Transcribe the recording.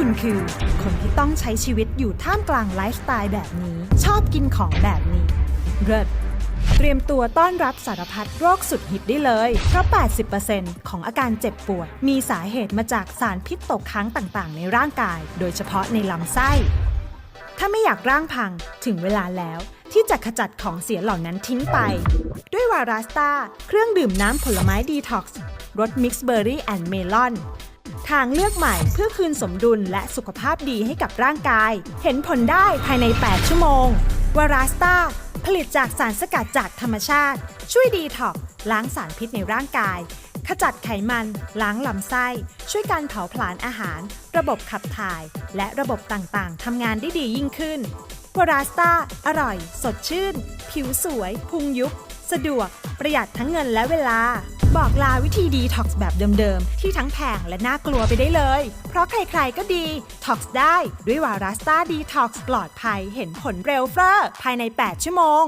คุณคือ คนที่ต้องใช้ชีวิตอยู่ท่ามกลางไลฟ์สไตล์แบบนี้ ชอบกินของแบบนี้ เลิศเตรียมตัวต้อนรับสารพัดโรคสุดฮิตได้เลย เพราะ 80%ของอาการเจ็บปวด มีสาเหตุมาจากสารพิษตกค้างต่างๆ ในร่างกาย โดยเฉพาะในลำไส้ ถ้าไม่อยากร่างพังถึงเวลาแล้วที่จะขจัดของเสียเหล่านั้นทิ้งไป ด้วยวาราสตาเครื่องดื่มน้ำผลไม้ดีท็อกซ์รสมิกซ์เบอร์รี่แอนด์เมลอน ทางเลือกใหม่เพื่อคืนสมดุลและสุขภาพดีให้กับร่างกาย เห็นผลได้ภายใน 8 ชั่วโมงวาราสตาผลิตจากสารสกัดจากธรรมชาติ ช่วยดีท็อกล้างสารพิษในร่างกาย ขจัดไขมัน ล้างลำไส้ ช่วยการเผาผลาญอาหาร ระบบขับถ่าย และระบบต่างๆทำงานได้ดียิ่งขึ้นวาราสตาอร่อย สดชื่น ผิวสวย พุงยุบ สะดวก ประหยัดทั้งเงินและเวลา บอกลาวิธีดีท็อกซ์แบบเดิมๆ ที่ทั้งแพงและน่ากลัวไปได้เลย เพราะใครๆก็ดีท็อกซ์ได้ด้วยวาราสตาดีท็อกซ์ปลอดภัยเห็นผลเร็วเฟ้อภายใน 8 ชั่วโมง